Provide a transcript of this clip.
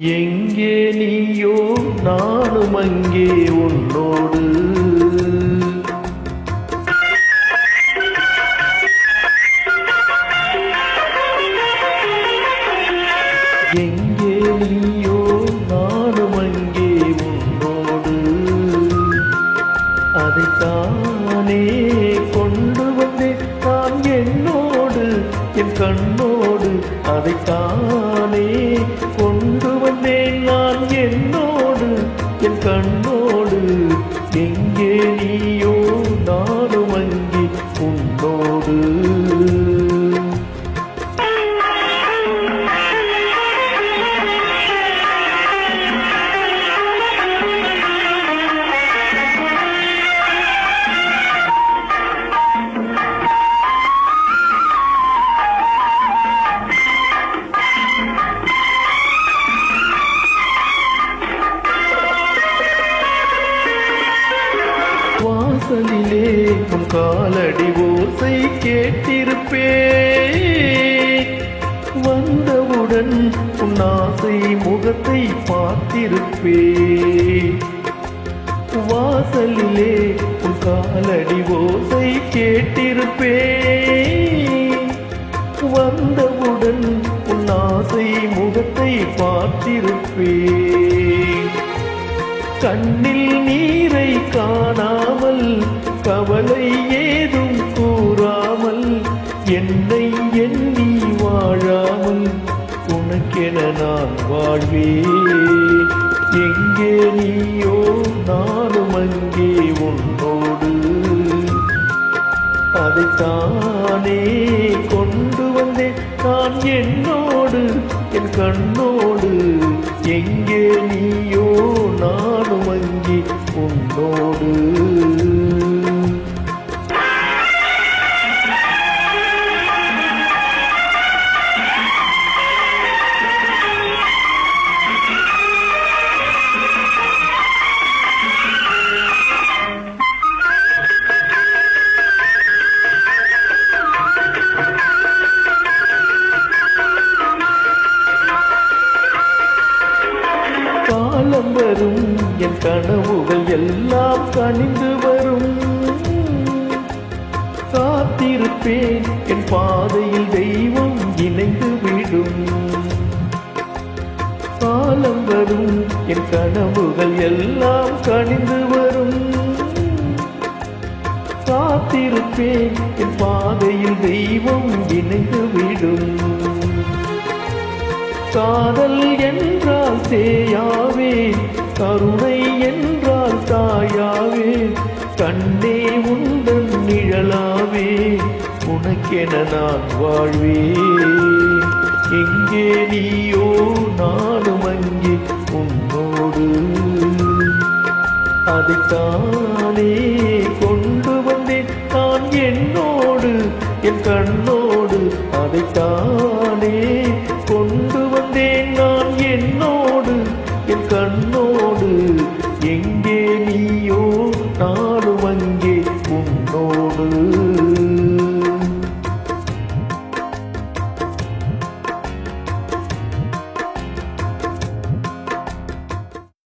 எங்கே நீயோ நானும் அங்கே உன்னோடு. எங்கே நீயோ நானும் அங்கே உன்னோடு. அதைத்தானே கொண்டு வந்தேன் நான் என்னோடு என் கண்ணோடு. அதைத்தானே கொண்டு கண்ணோடு எங்கே நீயோ நானும் அங்கே உன்னோடு. வாசலிலே உன் காலடி ஓசை கேட்டிருப்பே வந்தவுடன் உன் ஆசை முகத்தை பார்த்திருப்பே வாசலிலே உன் காலடி ஓசை கேட்டிருப்பே வந்தவுடன் உன் ஆசை முகத்தை பார்த்திருப்பே கண்ணில் நீரை காணாமல் கவலை ஏதும் கூறாமல் என்னை எண்ணி வாழாமல் உனக்கென நான் வாழ்வேன். எங்கே நீயோ நானும் அங்கே உன்னோடு. அதைத்தானே கொண்டு வந்தேன். நான் என்னோடு என் கண்ணோடு. எங்கே நீயோ நானும் அங்கே உன்னோடு. வரும். என் கனவுகள் எல்லாம் கனிந்து வரும். காத்திருப்பேன். என் பாதையில் தெய்வம் இணைந்து விடும். காலம் வரும். என் கனவுகள் எல்லாம் கனிந்து வரும். காத்திருப்பேன். என் பாதையில் தெய்வம் இணைந்து விடும். காதல் என்றால் தேயாவே கருணை என்றால் தாயாவே கண்ணே உந்தன் நிழலாவே உனக்கென நான் வாழ்வே. எங்கே நீயோ நானும் அங்கே உன்னோடு. அதைத்தானே கொண்டு வந்தேன் நான் என்னோடு என் கண்ணோ எங்க